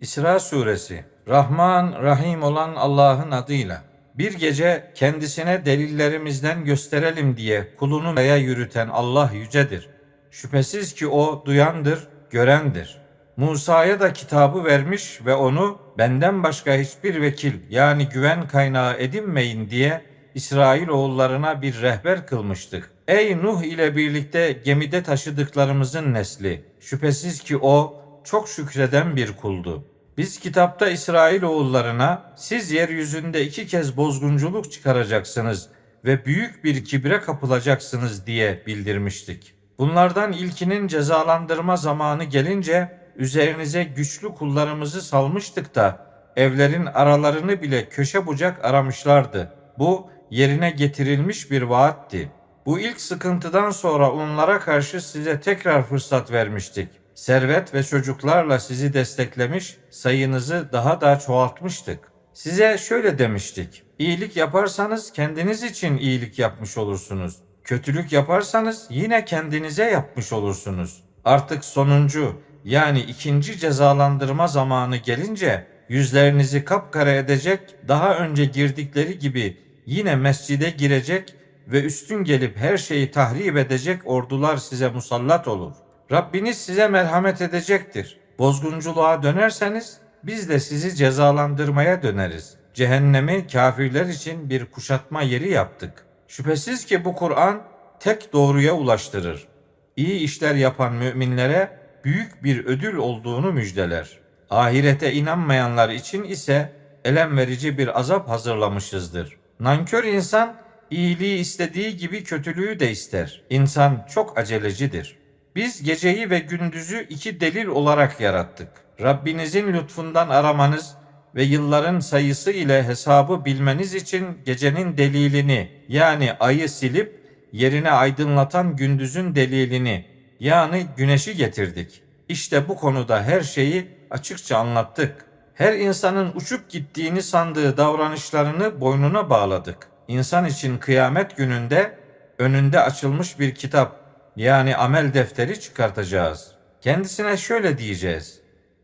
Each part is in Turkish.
İsra suresi Rahman Rahim olan Allah'ın adıyla bir gece kendisine delillerimizden gösterelim diye kulunu kaya yürüten Allah yücedir. Şüphesiz ki o duyandır, görendir. Musa'ya da kitabı vermiş ve onu benden başka hiçbir vekil yani güven kaynağı edinmeyin diye İsrail oğullarına bir rehber kılmıştık. Ey Nuh ile birlikte gemide taşıdıklarımızın nesli! Şüphesiz ki o çok şükreden bir kuldu. Biz kitapta İsrail oğullarına siz yeryüzünde iki kez bozgunculuk çıkaracaksınız ve büyük bir kibre kapılacaksınız diye bildirmiştik. Bunlardan ilkinin cezalandırma zamanı gelince üzerinize güçlü kullarımızı salmıştık da evlerin aralarını bile köşe bucak aramışlardı. Bu yerine getirilmiş bir vaatti. Bu ilk sıkıntıdan sonra onlara karşı size tekrar fırsat vermiştik. Servet ve çocuklarla sizi desteklemiş, sayınızı daha da çoğaltmıştık. Size şöyle demiştik. İyilik yaparsanız kendiniz için iyilik yapmış olursunuz. Kötülük yaparsanız yine kendinize yapmış olursunuz. Artık sonuncu yani ikinci cezalandırma zamanı gelince yüzlerinizi kapkara edecek, daha önce girdikleri gibi yine mescide girecek ve üstün gelip her şeyi tahrip edecek ordular size musallat olur. Rabbiniz size merhamet edecektir. Bozgunculuğa dönerseniz biz de sizi cezalandırmaya döneriz. Cehennemi kafirler için bir kuşatma yeri yaptık. Şüphesiz ki bu Kur'an tek doğruya ulaştırır. İyi işler yapan müminlere büyük bir ödül olduğunu müjdeler. Ahirete inanmayanlar için ise elem verici bir azap hazırlamışızdır. Nankör insan iyiliği istediği gibi kötülüğü de ister. İnsan çok acelecidir. Biz geceyi ve gündüzü iki delil olarak yarattık. Rabbinizin lütfundan aramanız ve yılların sayısı ile hesabı bilmeniz için gecenin delilini yani ayı silip yerine aydınlatan gündüzün delilini yani güneşi getirdik. İşte bu konuda her şeyi açıkça anlattık. Her insanın uçup gittiğini sandığı davranışlarını boynuna bağladık. İnsan için kıyamet gününde önünde açılmış bir kitap yani amel defteri çıkartacağız. Kendisine şöyle diyeceğiz.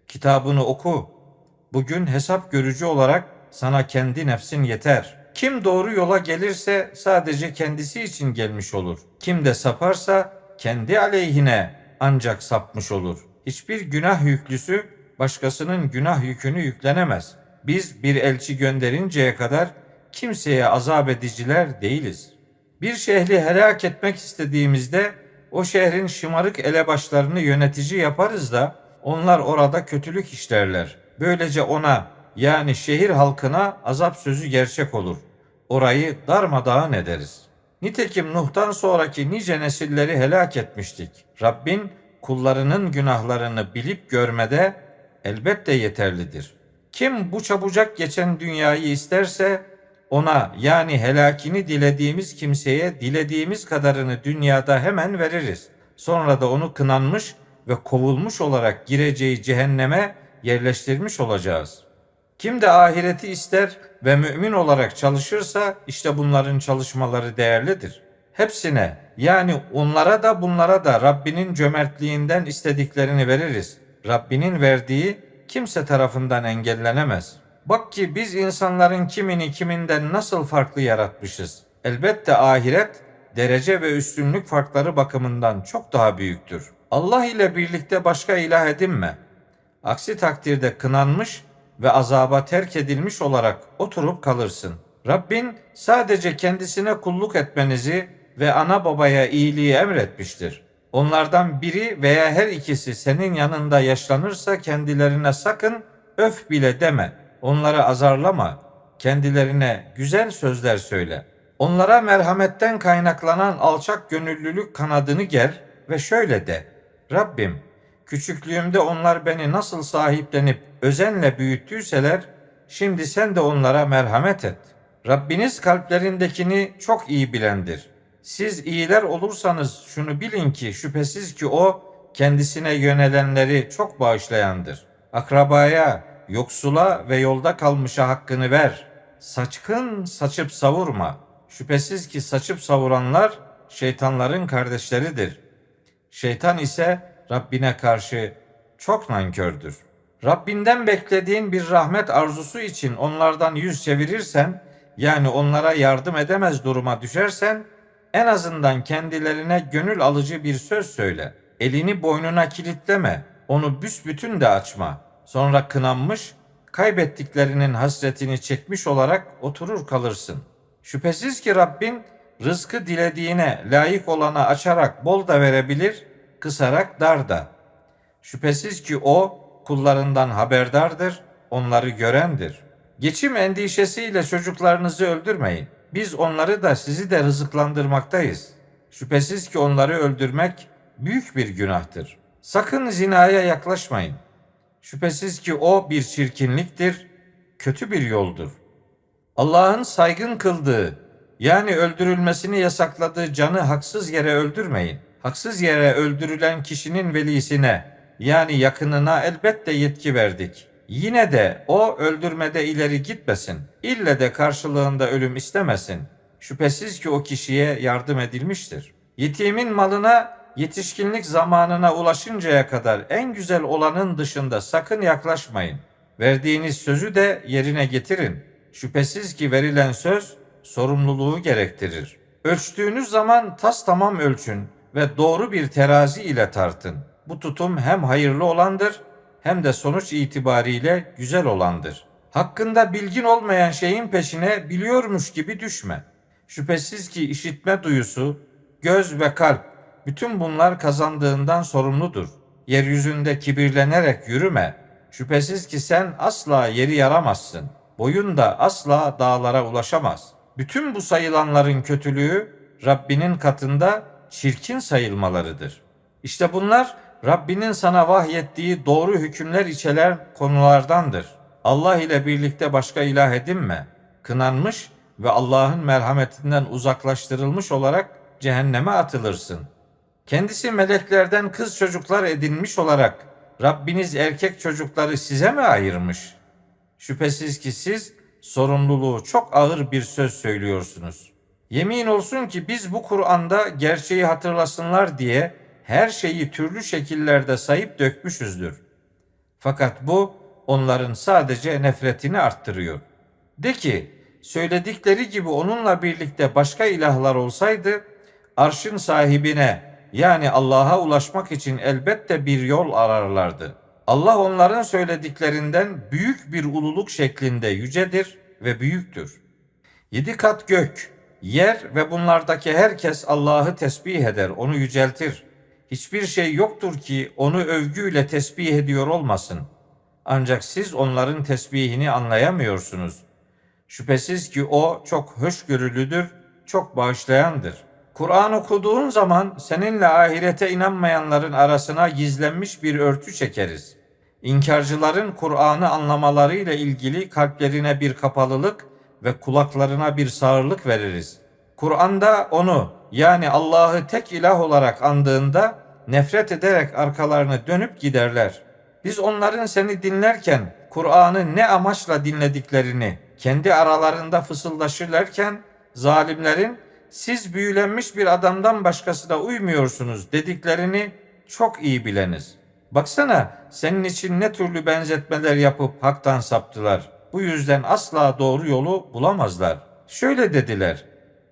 Kitabını oku. Bugün hesap görücü olarak sana kendi nefsin yeter. Kim doğru yola gelirse sadece kendisi için gelmiş olur. Kim de saparsa kendi aleyhine ancak sapmış olur. Hiçbir günah yüklüsü başkasının günah yükünü yüklenemez. Biz bir elçi gönderinceye kadar kimseye azap ediciler değiliz. Bir şehri helak etmek istediğimizde o şehrin şımarık elebaşlarını yönetici yaparız da onlar orada kötülük işlerler. Böylece ona yani şehir halkına azap sözü gerçek olur. Orayı darmadağın ederiz. Nitekim Nuh'tan sonraki nice nesilleri helak etmiştik. Rabbin kullarının günahlarını bilip görmede elbette yeterlidir. Kim bu çabucak geçen dünyayı isterse ona yani helakini dilediğimiz kimseye dilediğimiz kadarını dünyada hemen veririz. Sonra da onu kınanmış ve kovulmuş olarak gireceği cehenneme yerleştirmiş olacağız. Kim de ahireti ister ve mümin olarak çalışırsa işte bunların çalışmaları değerlidir. Hepsine yani onlara da bunlara da Rabbinin cömertliğinden istediklerini veririz. Rabbinin verdiği kimse tarafından engellenemez. Bak ki biz insanların kimini kiminden nasıl farklı yaratmışız. Elbette ahiret derece ve üstünlük farkları bakımından çok daha büyüktür. Allah ile birlikte başka ilah edinme. Aksi takdirde kınanmış ve azaba terk edilmiş olarak oturup kalırsın. Rabbin sadece kendisine kulluk etmenizi ve ana babaya iyiliği emretmiştir. Onlardan biri veya her ikisi senin yanında yaşlanırsa kendilerine sakın öf bile deme. Onları azarlama. Kendilerine güzel sözler söyle. Onlara merhametten kaynaklanan alçak gönüllülük kanadını ger ve şöyle de. Rabbim küçüklüğümde onlar beni nasıl sahiplenip özenle büyüttüyseler şimdi sen de onlara merhamet et. Rabbiniz kalplerindekini çok iyi bilendir. Siz iyiler olursanız şunu bilin ki şüphesiz ki o kendisine yönelenleri çok bağışlayandır. Akrabaya, yoksula ve yolda kalmışa hakkını ver. Saçkın saçıp savurma. Şüphesiz ki saçıp savuranlar şeytanların kardeşleridir. Şeytan ise Rabbine karşı çok nankördür. Rabbinden beklediğin bir rahmet arzusu için onlardan yüz çevirirsen, yani onlara yardım edemez duruma düşersen, en azından kendilerine gönül alıcı bir söz söyle. Elini boynuna kilitleme, onu büsbütün de açma. Sonra kınanmış, kaybettiklerinin hasretini çekmiş olarak oturur kalırsın. Şüphesiz ki Rabbin rızkı dilediğine layık olana açarak bol da verebilir, kısarak dar da. Şüphesiz ki o kullarından haberdardır, onları görendir. Geçim endişesiyle çocuklarınızı öldürmeyin. Biz onları da sizi de rızıklandırmaktayız. Şüphesiz ki onları öldürmek büyük bir günahtır. Sakın zinaya yaklaşmayın. Şüphesiz ki o bir çirkinliktir, kötü bir yoldur. Allah'ın saygın kıldığı, yani öldürülmesini yasakladığı canı haksız yere öldürmeyin. Haksız yere öldürülen kişinin velisine, yani yakınına elbette yetki verdik. Yine de o öldürmede ileri gitmesin. İlle de karşılığında ölüm istemesin. Şüphesiz ki o kişiye yardım edilmiştir. Yetimin malına yetişkinlik zamanına ulaşıncaya kadar en güzel olanın dışında sakın yaklaşmayın. Verdiğiniz sözü de yerine getirin. Şüphesiz ki verilen söz sorumluluğu gerektirir. Ölçtüğünüz zaman tas tamam ölçün ve doğru bir terazi ile tartın. Bu tutum hem hayırlı olandır hem de sonuç itibariyle güzel olandır. Hakkında bilgin olmayan şeyin peşine biliyormuş gibi düşme. Şüphesiz ki işitme duyusu, göz ve kalp bütün bunlar kazandığından sorumludur. Yeryüzünde kibirlenerek yürüme. Şüphesiz ki sen asla yeri yaramazsın. Boyun da asla dağlara ulaşamaz. Bütün bu sayılanların kötülüğü Rabbinin katında çirkin sayılmalarıdır. İşte bunlar Rabbinin sana vahyettiği doğru hükümler içeren konulardandır. Allah ile birlikte başka ilah edinme. Kınanmış ve Allah'ın merhametinden uzaklaştırılmış olarak cehenneme atılırsın. Kendisi meleklerden kız çocuklar edinmiş olarak Rabbiniz erkek çocukları size mi ayırmış? Şüphesiz ki siz sorumluluğu çok ağır bir söz söylüyorsunuz. Yemin olsun ki biz bu Kur'an'da gerçeği hatırlasınlar diye her şeyi türlü şekillerde sayıp dökmüşüzdür. Fakat bu onların sadece nefretini arttırıyor. De ki, söyledikleri gibi onunla birlikte başka ilahlar olsaydı, arşın sahibine yani Allah'a ulaşmak için elbette bir yol ararlardı. Allah onların söylediklerinden büyük bir ululuk şeklinde yücedir ve büyüktür. Yedi kat gök, yer ve bunlardaki herkes Allah'ı tesbih eder, onu yüceltir. Hiçbir şey yoktur ki onu övgüyle tesbih ediyor olmasın. Ancak siz onların tesbihini anlayamıyorsunuz. Şüphesiz ki o çok hoşgörülüdür, çok bağışlayandır. Kur'an okuduğun zaman seninle ahirete inanmayanların arasına gizlenmiş bir örtü çekeriz. İnkarcıların Kur'an'ı anlamalarıyla ilgili kalplerine bir kapalılık ve kulaklarına bir sağırlık veririz. Kur'an'da onu yani Allah'ı tek ilah olarak andığında nefret ederek arkalarını dönüp giderler. Biz onların seni dinlerken Kur'an'ı ne amaçla dinlediklerini kendi aralarında fısıldaşırlarken zalimlerin siz büyülenmiş bir adamdan başkasına uymuyorsunuz dediklerini çok iyi bileniz. Baksana senin için ne türlü benzetmeler yapıp haktan saptılar. Bu yüzden asla doğru yolu bulamazlar. Şöyle dediler.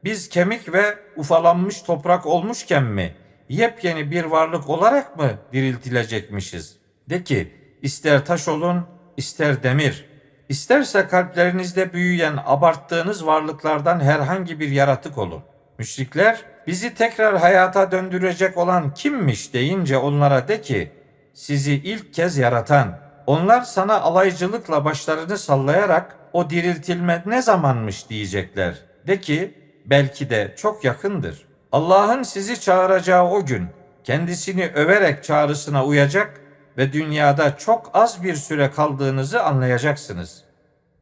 Biz kemik ve ufalanmış toprak olmuşken mi yepyeni bir varlık olarak mı diriltilecekmişiz? De ki ister taş olun ister demir. İsterse kalplerinizde büyüyen abarttığınız varlıklardan herhangi bir yaratık olun. Müşrikler bizi tekrar hayata döndürecek olan kimmiş deyince onlara de ki sizi ilk kez yaratan. Onlar sana alaycılıkla başlarını sallayarak o diriltilme ne zamanmış diyecekler. De ki belki de çok yakındır. Allah'ın sizi çağıracağı o gün kendisini överek çağrısına uyacak ve dünyada çok az bir süre kaldığınızı anlayacaksınız.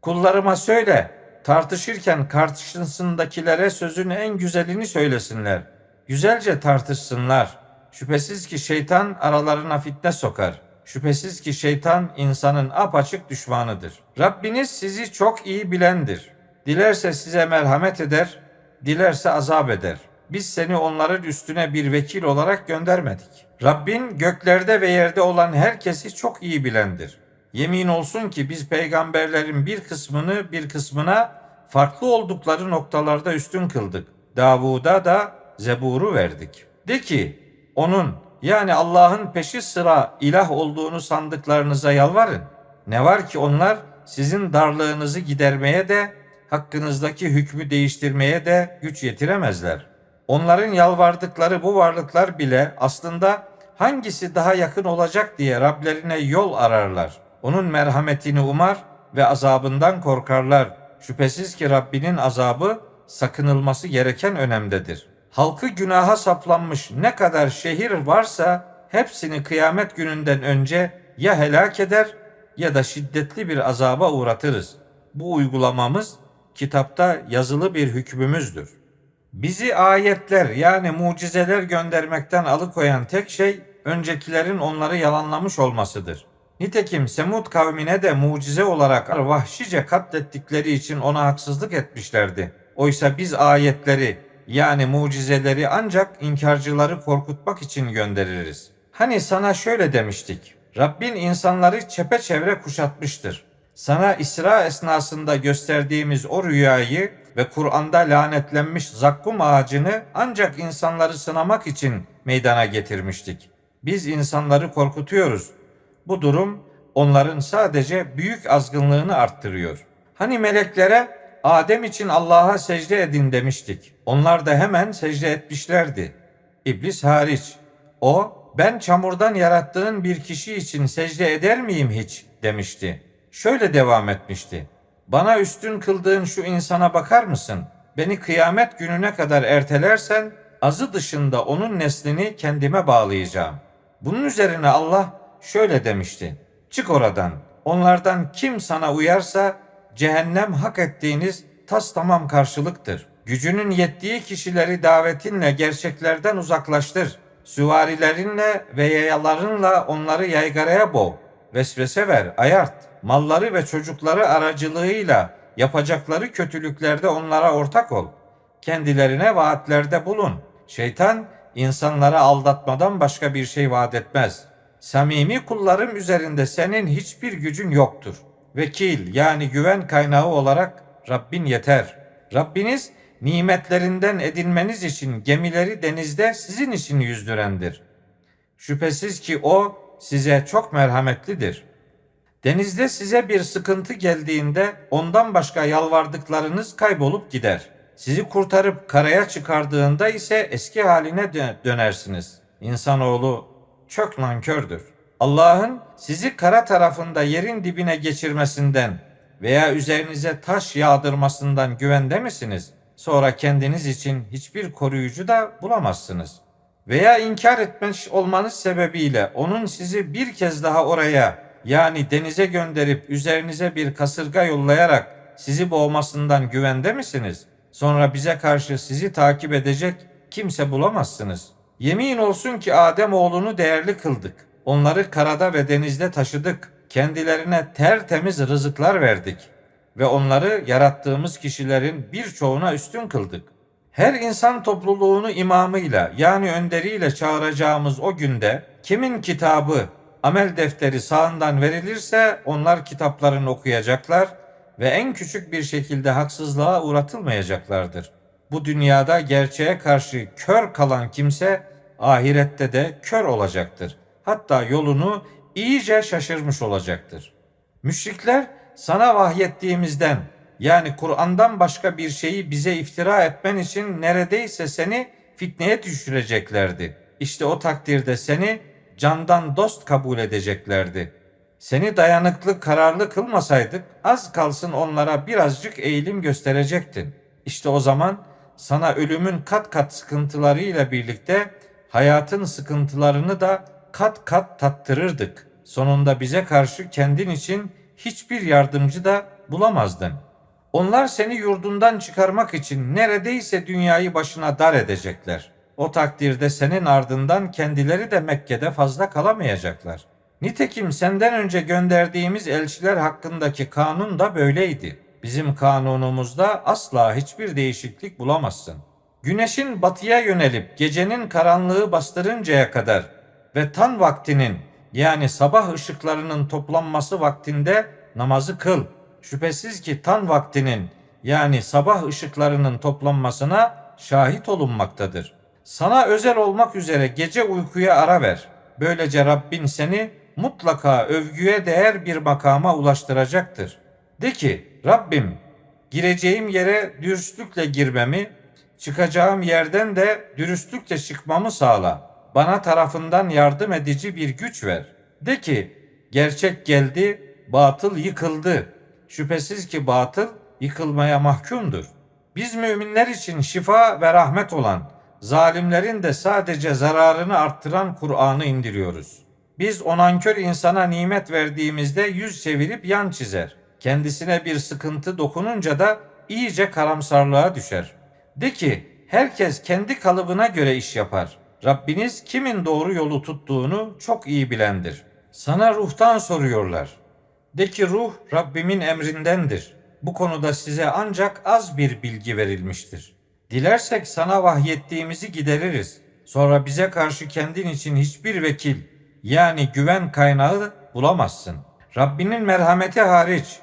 Kullarıma söyle, tartışırken karşısındakilere sözün en güzelini söylesinler. Güzelce tartışsınlar. Şüphesiz ki şeytan aralarına fitne sokar. Şüphesiz ki şeytan insanın apaçık düşmanıdır. Rabbiniz sizi çok iyi bilendir. Dilerse size merhamet eder, dilerse azap eder. Biz seni onların üstüne bir vekil olarak göndermedik. Rabbin göklerde ve yerde olan herkesi çok iyi bilendir. Yemin olsun ki biz peygamberlerin bir kısmını bir kısmına farklı oldukları noktalarda üstün kıldık. Davud'a da Zebur'u verdik. De ki onun yani Allah'ın peşi sıra ilah olduğunu sandıklarınıza yalvarın. Ne var ki onlar sizin darlığınızı gidermeye de hakkınızdaki hükmü değiştirmeye de güç yetiremezler. Onların yalvardıkları bu varlıklar bile aslında hangisi daha yakın olacak diye Rablerine yol ararlar. Onun merhametini umar ve azabından korkarlar. Şüphesiz ki Rabbinin azabı sakınılması gereken önemdedir. Halkı günaha saplanmış ne kadar şehir varsa hepsini kıyamet gününden önce ya helak eder ya da şiddetli bir azaba uğratırız. Bu uygulamamız kitapta yazılı bir hükmümüzdür. Bizi ayetler yani mucizeler göndermekten alıkoyan tek şey öncekilerin onları yalanlamış olmasıdır. Nitekim Semud kavmine de mucize olarak vahşice katlettikleri için ona haksızlık etmişlerdi. Oysa biz ayetleri yani mucizeleri ancak inkarcıları korkutmak için göndeririz. Hani sana şöyle demiştik. Rabbin insanları çepeçevre kuşatmıştır. Sana İsra esnasında gösterdiğimiz o rüyayı ve Kur'an'da lanetlenmiş zakkum ağacını ancak insanları sınamak için meydana getirmiştik. Biz insanları korkutuyoruz. Bu durum onların sadece büyük azgınlığını arttırıyor. Hani meleklere Adem için Allah'a secde edin demiştik. Onlar da hemen secde etmişlerdi. İblis hariç. O ben çamurdan yarattığın bir kişi için secde eder miyim hiç demişti. Şöyle devam etmişti. Bana üstün kıldığın şu insana bakar mısın? Beni kıyamet gününe kadar ertelersen azı dışında onun neslini kendime bağlayacağım. Bunun üzerine Allah şöyle demişti. Çık oradan. Onlardan kim sana uyarsa cehennem hak ettiğiniz tas tamam karşılıktır. Gücünün yettiği kişileri davetinle gerçeklerden uzaklaştır. Süvarilerinle ve yayalarınla onları yaygaraya boğ. Vesvese ver, ayart. Malları ve çocukları aracılığıyla yapacakları kötülüklerde onlara ortak ol. Kendilerine vaatlerde bulun. Şeytan insanlara aldatmadan başka bir şey vaat etmez. Samimi kullarım üzerinde senin hiçbir gücün yoktur. Vekil yani güven kaynağı olarak Rabbin yeter. Rabbiniz nimetlerinden edinmeniz için gemileri denizde sizin için yüzdürendir. Şüphesiz ki o size çok merhametlidir. Denizde size bir sıkıntı geldiğinde ondan başka yalvardıklarınız kaybolup gider. Sizi kurtarıp karaya çıkardığında ise eski haline dö- dönersiniz. İnsanoğlu çok nankördür. Allah'ın sizi kara tarafında yerin dibine geçirmesinden veya üzerinize taş yağdırmasından güvende misiniz? Sonra kendiniz için hiçbir koruyucu da bulamazsınız. Veya inkar etmiş olmanız sebebiyle onun sizi bir kez daha oraya yani denize gönderip üzerinize bir kasırga yollayarak sizi boğmasından güvende misiniz? Sonra bize karşı sizi takip edecek kimse bulamazsınız. Yemin olsun ki Adem oğlunu değerli kıldık. Onları karada ve denizde taşıdık. Kendilerine tertemiz rızıklar verdik ve onları yarattığımız kişilerin birçoğuna üstün kıldık. Her insan topluluğunu imamıyla yani önderiyle çağıracağımız o günde kimin kitabı, amel defteri sağından verilirse onlar kitaplarını okuyacaklar ve en küçük bir şekilde haksızlığa uğratılmayacaklardır. Bu dünyada gerçeğe karşı kör kalan kimse ahirette de kör olacaktır. Hatta yolunu iyice şaşırmış olacaktır. Müşrikler sana vahyettiğimizden yani Kur'an'dan başka bir şeyi bize iftira etmen için neredeyse seni fitneye düşüreceklerdi. İşte o takdirde seni candan dost kabul edeceklerdi. Seni dayanıklı, kararlı kılmasaydık az kalsın onlara birazcık eğilim gösterecektin. İşte o zaman sana ölümün kat kat sıkıntılarıyla birlikte hayatın sıkıntılarını da kat kat tattırırdık. Sonunda bize karşı kendin için hiçbir yardımcı da bulamazdın. Onlar seni yurdundan çıkarmak için neredeyse dünyayı başına dar edecekler. O takdirde senin ardından kendileri de Mekke'de fazla kalamayacaklar. Nitekim senden önce gönderdiğimiz elçiler hakkındaki kanun da böyleydi. Bizim kanunumuzda asla hiçbir değişiklik bulamazsın. Güneşin batıya yönelip gecenin karanlığı bastırıncaya kadar ve tan vaktinin yani sabah ışıklarının toplanması vaktinde namazı kıl. Şüphesiz ki tan vaktinin yani sabah ışıklarının toplanmasına şahit olunmaktadır. Sana özel olmak üzere gece uykuya ara ver. Böylece Rabbin seni mutlaka övgüye değer bir makama ulaştıracaktır. De ki Rabbim gireceğim yere dürüstlükle girmemi, çıkacağım yerden de dürüstlükle çıkmamı sağla. Bana tarafından yardım edici bir güç ver. De ki gerçek geldi, batıl yıkıldı. Şüphesiz ki batıl yıkılmaya mahkumdur. Biz müminler için şifa ve rahmet olan, zalimlerin de sadece zararını arttıran Kur'an'ı indiriyoruz. Biz o nankör insana nimet verdiğimizde yüz çevirip yan çizer. Kendisine bir sıkıntı dokununca da iyice karamsarlığa düşer. De ki herkes kendi kalıbına göre iş yapar. Rabbiniz kimin doğru yolu tuttuğunu çok iyi bilendir. Sana ruhtan soruyorlar. De ki ruh Rabbimin emrindendir. Bu konuda size ancak az bir bilgi verilmiştir. Dilersek sana vahyettiğimizi gideririz. Sonra bize karşı kendin için hiçbir vekil yani güven kaynağı bulamazsın. Rabbinin merhameti hariç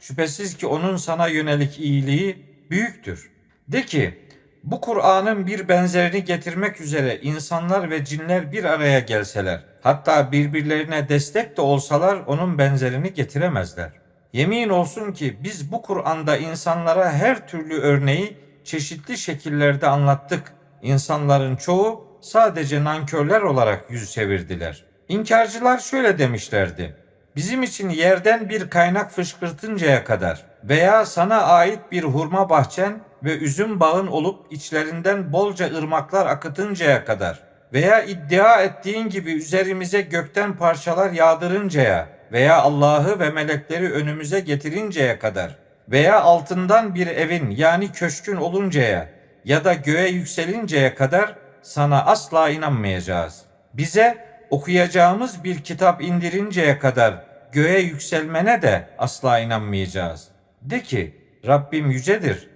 şüphesiz ki onun sana yönelik iyiliği büyüktür. De ki bu Kur'an'ın bir benzerini getirmek üzere insanlar ve cinler bir araya gelseler, hatta birbirlerine destek de olsalar onun benzerini getiremezler. Yemin olsun ki biz bu Kur'an'da insanlara her türlü örneği çeşitli şekillerde anlattık. İnsanların çoğu sadece nankörler olarak yüz çevirdiler. İnkarcılar şöyle demişlerdi. Bizim için yerden bir kaynak fışkırtıncaya kadar veya sana ait bir hurma bahçen ve üzüm bağın olup içlerinden bolca ırmaklar akıtıncaya kadar veya iddia ettiğin gibi üzerimize gökten parçalar yağdırıncaya veya Allah'ı ve melekleri önümüze getirinceye kadar veya altından bir evin yani köşkün oluncaya ya da göğe yükselinceye kadar sana asla inanmayacağız. Bize okuyacağımız bir kitap indirinceye kadar göğe yükselmene de asla inanmayacağız. De ki Rabbim yücedir.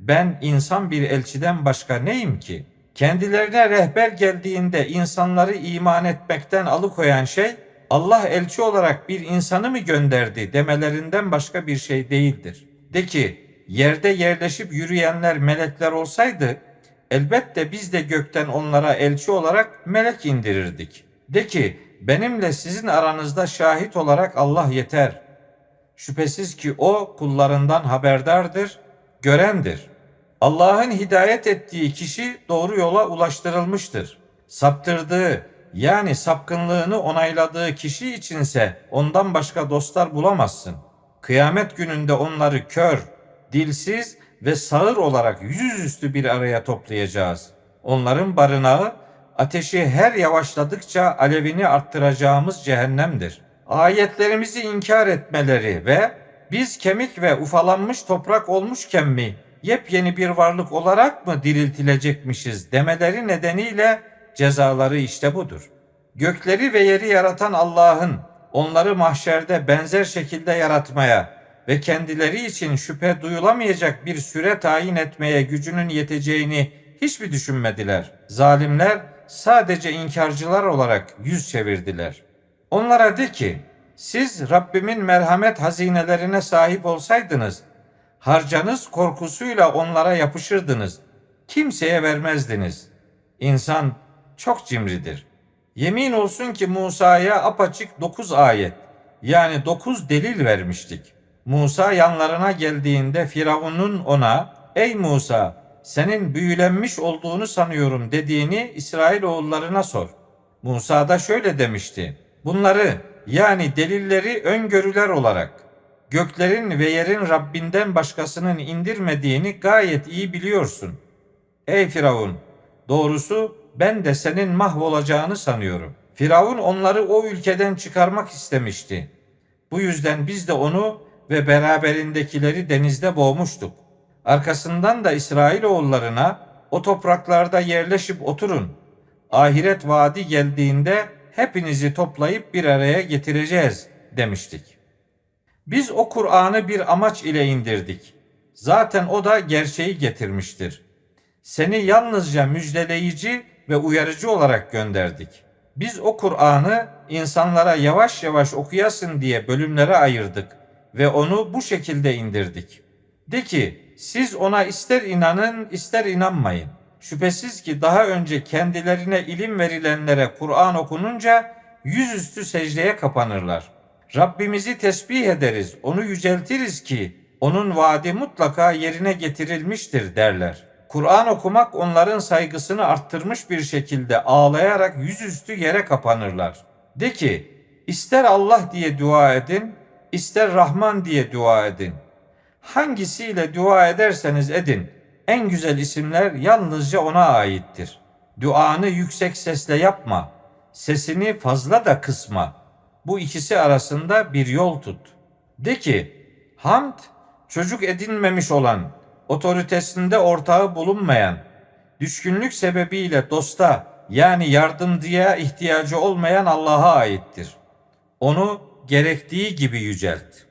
Ben insan bir elçiden başka neyim ki? Kendilerine rehber geldiğinde insanları iman etmekten alıkoyan şey Allah elçi olarak bir insanı mı gönderdi demelerinden başka bir şey değildir. De ki yerde yerleşip yürüyenler melekler olsaydı elbette biz de gökten onlara elçi olarak melek indirirdik. De ki benimle sizin aranızda şahit olarak Allah yeter. Şüphesiz ki o kullarından haberdardır, görendir. Allah'ın hidayet ettiği kişi doğru yola ulaştırılmıştır. Saptırdığı yani sapkınlığını onayladığı kişi içinse ondan başka dostlar bulamazsın. Kıyamet gününde onları kör, dilsiz ve sağır olarak yüzüstü bir araya toplayacağız. Onların barınağı ateşi her yavaşladıkça alevini arttıracağımız cehennemdir. Ayetlerimizi inkar etmeleri ve biz kemik ve ufalanmış toprak olmuşken mi yepyeni bir varlık olarak mı diriltilecekmişiz demeleri nedeniyle cezaları işte budur. Gökleri ve yeri yaratan Allah'ın onları mahşerde benzer şekilde yaratmaya ve kendileri için şüphe duyulamayacak bir süre tayin etmeye gücünün yeteceğini hiç mi düşünmediler? Zalimler sadece inkarcılar olarak yüz çevirdiler. Onlara de ki, siz Rabbimin merhamet hazinelerine sahip olsaydınız, harcanız korkusuyla onlara yapışırdınız. Kimseye vermezdiniz. İnsan çok cimridir. Yemin olsun ki Musa'ya apaçık dokuz ayet, yani dokuz delil vermiştik. Musa yanlarına geldiğinde Firavun'un ona, ey Musa senin büyülenmiş olduğunu sanıyorum dediğini İsrailoğullarına sor. Musa da şöyle demişti. Bunları yani delilleri öngörüler olarak göklerin ve yerin Rabbinden başkasının indirmediğini gayet iyi biliyorsun. Ey Firavun! Doğrusu ben de senin mahvolacağını sanıyorum. Firavun onları o ülkeden çıkarmak istemişti. Bu yüzden biz de onu ve beraberindekileri denizde boğmuştuk. Arkasından da İsrailoğullarına o topraklarda yerleşip oturun. Ahiret vaadi geldiğinde hepinizi toplayıp bir araya getireceğiz demiştik. Biz o Kur'an'ı bir amaç ile indirdik. Zaten o da gerçeği getirmiştir. Seni yalnızca müjdeleyici ve uyarıcı olarak gönderdik. Biz o Kur'an'ı insanlara yavaş yavaş okuyasın diye bölümlere ayırdık ve onu bu şekilde indirdik. De ki siz ona ister inanın ister inanmayın. Şüphesiz ki daha önce kendilerine ilim verilenlere Kur'an okununca yüzüstü secdeye kapanırlar. Rabbimizi tesbih ederiz, onu yüceltiriz ki onun vaadi mutlaka yerine getirilmiştir derler. Kur'an okumak onların saygısını arttırmış bir şekilde ağlayarak yüzüstü yere kapanırlar. De ki, ister Allah diye dua edin, ister Rahman diye dua edin. Hangisiyle dua ederseniz edin, en güzel isimler yalnızca ona aittir. Duanı yüksek sesle yapma, sesini fazla da kısma. Bu ikisi arasında bir yol tut. De ki, hamd çocuk edinmemiş olan, otoritesinde ortağı bulunmayan, düşkünlük sebebiyle dosta yani yardımcıya ihtiyacı olmayan Allah'a aittir. Onu gerektiği gibi yücelt.''